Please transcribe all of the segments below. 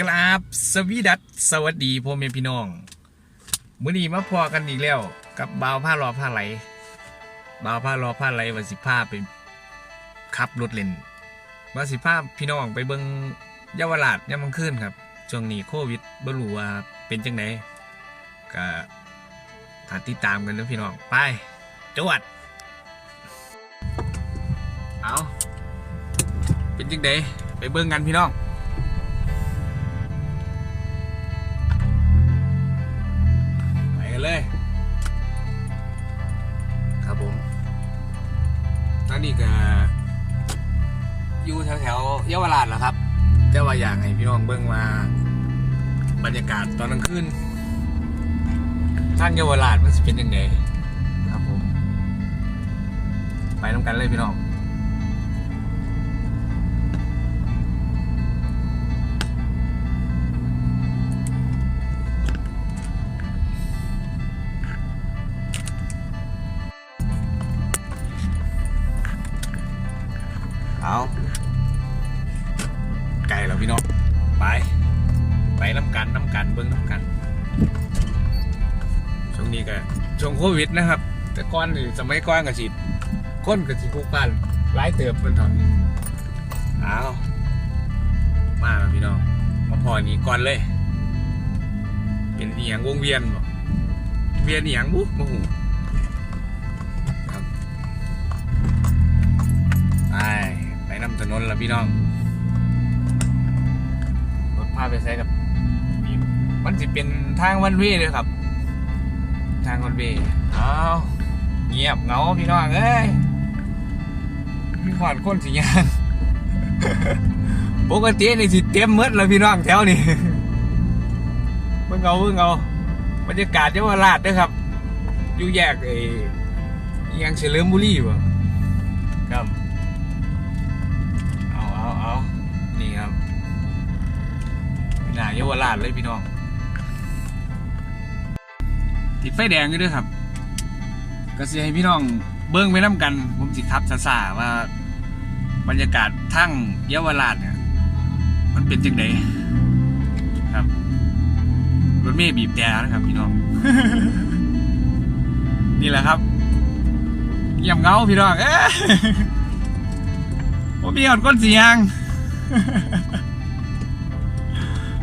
กราบสวีดัสสวัสดีพ่อแม่พี่น้องมื้อนี้มาพอกันอีกแล้ว กับบ่าวผ้ารอผ้าไหลบ่าวผ้ารอผ้าไหลวันสิผ้าไปขับรถเล่นวันสิผ้าพี่น้องไปเบิ่งเยาวราชยามกลางคืนครับช่วงนี้โควิดบ่รู้ว่าเป็นจังไดก็ถ้าติดตามกันเด้อพี่น้องไปจวดเอาเป็นจังไดไปเบิ่งกันพี่น้อง เลย ครับผม ตอนนี้ก็อยู่แถวแถวเยาวราชแหละครับแต่ว่าอยากให้พี่น้องเบิ่งว่าบรรยากาศตอนกลางคืนทางเยาวราชมันจะเป็นยังไงครับผม ไปน้ำกันเลยพี่น้อง เอาไก่แล้วพี่น้องไป ไปน้ำกันน้ำกันเบิ้งน้ำกันช่วงนี้ก็ช่วงโควิดนะครับ แต่ก่อนสมัยก่อนก็ฉีดคนก็ฉีดพุกกันหลายเติบเป็นถอนเอามาแล้วพี่น้องมาพอนี้ก่อนเลย เป็นเอียงวงเวียนบ่เวียนเอียงบุ๊มาหู ถนนล้วพี่น้อง รถพาไปใช้กับมันจะเป็นทางวันเวเลยครับ ทางวันเวเอาเงียบเงาพี่น้องเอ้ยมีขวานคนสิยางปกตินี่สิเต็มมืดแล้วพี่น้องแถวนี้เพิ่งเอาเพิ่งเอาบรรยากาศเยาวราชเด้วยครับ อยู่แยกไอ้ยังเฉลิมบุรีบ่ค หน้าเยาวราชเลยพี่น้อง ติดไฟแดงอยู่ด้วยครับ ก็สิให้พี่น้องเบิ้งไปน้ำกัน ผมสิครับซาซาว่า บรรยากาศทั้งเยาวราชเนี่ย มันเป็นจังไดครับรถเมย์บีบแต่นะครับพี่น้อง นี่แหละครับเยี่ยมเงาพี่น้องเอ้ยผมมีหอดก้นสียง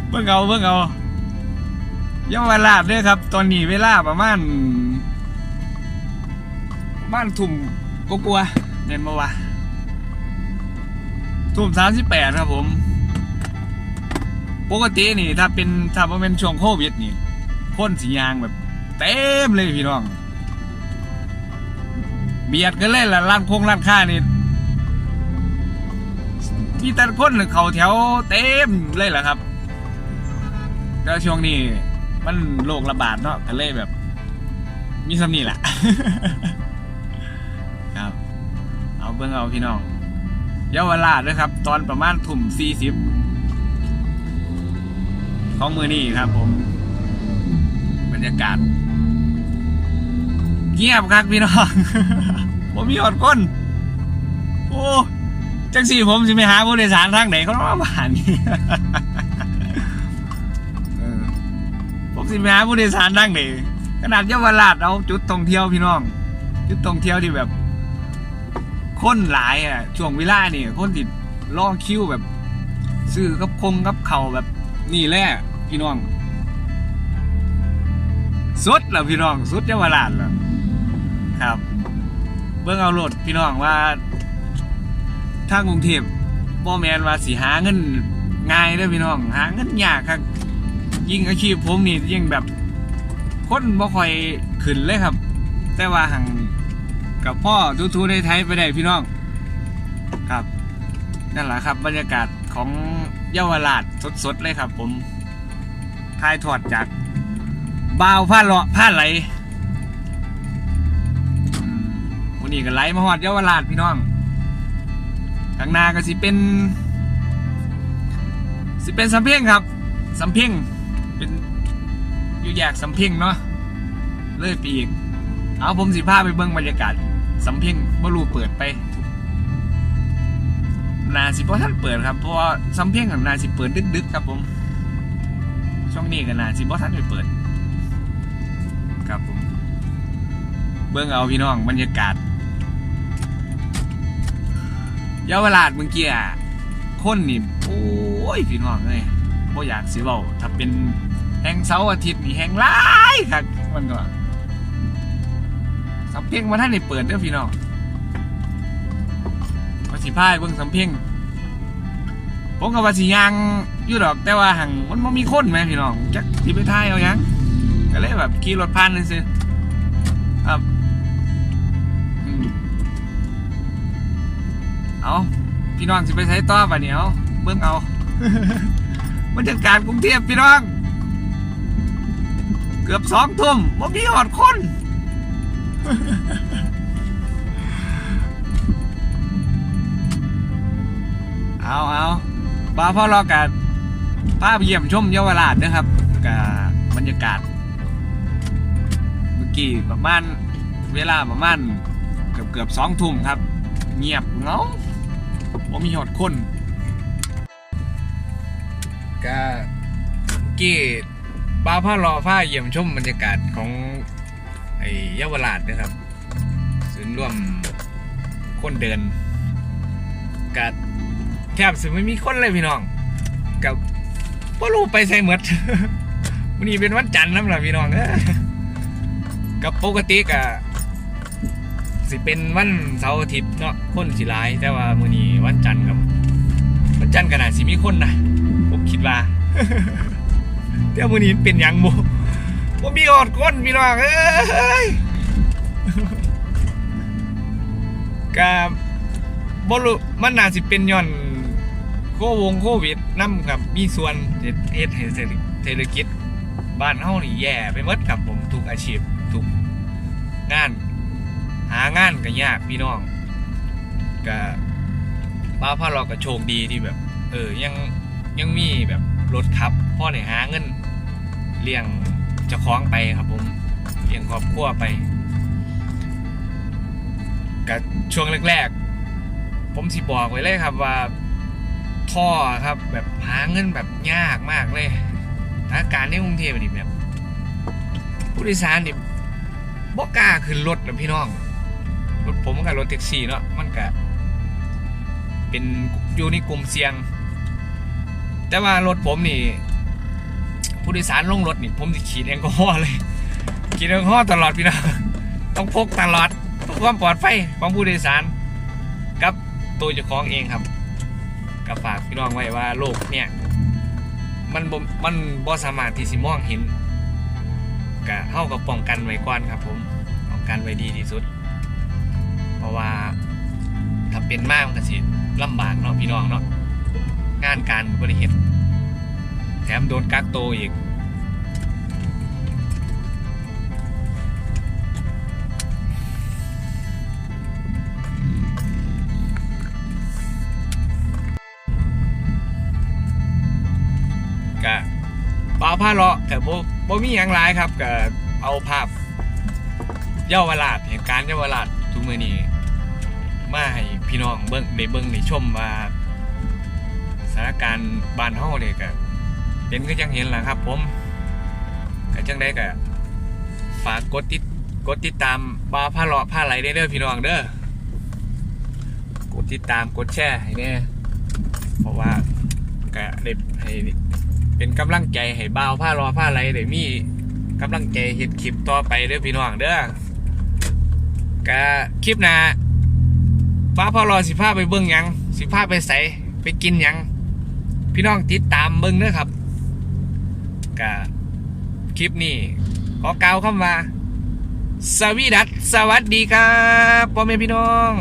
เบิ่งเอาเบิ่งเอาเยาวราชเด้วยครับ ตอนนี้เวลาประมาณประมาณทุ่มกกลัวาๆเมนมาวะทุ่มสามสิบแปดครับผม ปกตินี่ถ้าเป็นถ้าบ่เป็นช่วงโควิดนี่คนสียางแบบ เต็มเลยพี่น้อง เบียดกันเลยล่ะร้านโคงร้านค้านี่ที่แต่คนเขาแถวเต็มเลยแหละครับ แต่ช่วงนี้มันโรคระบาดเนาะก็เลยแบบ มีสำนีแหละ ครับ เอาเบิ่งเอาพี่น้องเยาวราชด้วยครับ ตอนประมาณทุ่มสี่สิบของมือนี้ครับ ผม บรรยากาศ เงียบครับพี่น้องผมมีอดก้นโอ้จังสี่ผมสิไปหาผู้โดยสารทางไหนเขาต้องมาผ่าน สิไปหาผู้โดยสารทางไหนขนาดเยาวราชเอาจุดท่องเที่ยวพี่น้อง จุดท่องเที่ยวที่แบบ คนหลายอะช่วงเวลานี่คนติดรอคิวแบบ ซื้อกับคงกับเขาแบบนี่แหละพี่น้อง สุดแล้วพี่น้อง สุดเยาวราชแล้วครับ เบิ่งเอาโหลดพี่น้องว่าทางกรุงเทพบ่แมนว่าสิหาเงินง่ายเด้อพี่น้อง หาเงินยากครับ ยิ่งอาชีพผมนี่ยิ่งแบบคนบ่ค่อยขึ้นเลยครับ แต่ว่าหังกับพ่อทูๆในไทยไปได้พี่น้องครับนั่นแหละครับ บรรยากาศของเยาวราชสดๆเลยครับ ผมถ่ายทอดจากบ่าวผ้าเลาะผ้าไหลวันนี้ก็ไหลมาฮอดเยาวราชพี่น้องข้างนาก็สิเป็น สิเป็นสำเพ็งครับสำเพ็ง เป็นอยู่แยกสำเพ็งเนาะเลยปอีก เอาผมสิพาไปเบิ่งบรรยากาศสำเพ็งบ่รูเปิดไปนาสิบ่ท่านเปิดครับเพราะว่าสำเพ็งของนาสิเปิดดึกๆครับผม ช่วงนี้ก็น่าสิบ่ทันได้เปิด ครับผม เบิ่งเอาพี่น้องบรรยากาศเยาวราชเมื่อกี้อะคนนี่โอ้ยพี่น้องเอ้ยบ่อยากสิเว้าถ้าเป็น ห่งเสาร์อาทิตย์นี่แห่งหลายครับมันก็สำเพ็งมาท่านได้เปิดเด้อพี่น้องว่าสิพายเบิ่งสำเพ็งผมก็ว่าสิยังอยู่ดอกแต่ว่าหังมันบ่มีคนแหมพี่น้องจักสิไปทายเอายังก็เลยแบบขี่รถผ่านซื่อๆครับอืมเอาพี่น้องสิไปใช้ต่อป่ะเนี่ยเอาเบิ่งเอาบรรยากาศกรุงเทพพี่น้อง เกือบสองทุ่มบ่มีหอดคน เอาเอาบ้าพ่อรอกันภาพเยี่ยมชมเยาวราชนะครับกับบรรยากาศ เมื่อกี้ประมาณเวลาประมาณเกือบเกือบสองทุ่มครับ เงียบเงาบ่มีหอดคนก็เมื่อกี้ บ้าพ่อรอผ้าเยี่ยมชมบรรยากาศของไอ้เยาวราชนะครับศูนย์ร่วมคนเดินกัแทบสิไม่มีคนเลยพี่น้อง กับพ่ารู้ไปใส่เหมือดวันนี้เป็นวันจันทร์นะล่ะพี่น้องกับปกติกะสิเป็นวันเสาร์อาทิตย์เนาะคนสิหลาย แต่ว่ามื้อนี้วันจันทร์กับวันจันทร์ก็น่าสิมีคนนะผมคิดว่า แต่มือนี้เป็นยังบ่บ่มีออดคนพี่น้องเอ้ยกับบ่รู้มันน่าสิเป็นย้อนโควงโควิดนํครับมีส่วนเฮ็ดเฮ็ดให้เศรษฐกิจบ้านเฮานี่แย่ไปหมดครับผมทุกอาชีพทุกงาน หางานก็ยากพี่น้องก็ป้าพ่อเราก็โชคดีที่แบบ เออยังยังมีแบบรถขับพ่อได้หาเงิน เลี้ยงเจ้าของไปครับผมเลี้ยงครอบครัวไปก็ช่วงแรกๆ ผมสิบอกไว้เลยครับว่าท่อครับแบบหาเงินแบบยากมากเลยสถานการณ์ในกรุงเทพนี่แบบผู้โดยสารนี่บ่กล้าขึ้นรถนะพี่น้องรถผมกับรถแท็กซี่เนาะมันก็เป็นอยู่ในกลุ่มเสี่ยง แต่ว่ารถผมนี่ ผู้โดยสารลงรถนี่ผมจะขีดแอลกอฮอล์เลยขีดแอลกอฮอล์ตลอดพี่น้องต้องพกตลอดเพื่อความปลอดภัยของผู้โดยสารกับตัวเจ้าของเองครับก็ฝากพี่น้องไว้ว่าโลกเนี่ยมันมันบ่สามารถที่สิมองเห็นก็เฮากับป้องกันไว้ก่อนครับ ผมป้องกันไว้ดีที่สุด เพราะว่าถ้าเป็นมากมันก็สิลำบากเนาะพี่น้องเนาะงานการบริเหตุ มโดนกักโตวอีกก็เอาผ้าเลาะแต่บ่บ่มีอย่างไรครับก็เอาภาพ เยาวราชเหตุการณ์เยาวราชทุกมือนี้มาให้พี่น้องเบิ้งได้เบิ้งได้ชมว่าสถานการณ์บ้านเฮาเนี่ยก็ เป็นก็ยังเห็นแหละครับ ผมก็จังได้ก็ฝากกดติดกดติดตามบาผ้าเลาะผ้าไหลได้เด้อพี่น้องเด้อกดติดตามกดแชร์ให้แน่เพราะว่าก็ได้ให้เป็นกำลังใจให้บ่าวผ้ารอผ้าไรได้มีกำลังใจเฮ็ดคลิปต่อไปเด้อพี่น้องเด้อกะคลิปหน้าฟ้าพ่อรอสิพาไปเบิ่งยังสิพาไปใส่ไปกินยัง พี่น้องติดตามเบิ่งเด้อครับ กะคลิปนี้ขอกล่าวคำว่า สวีดัสสวัสดีครับพ่อแม่พี่น้อง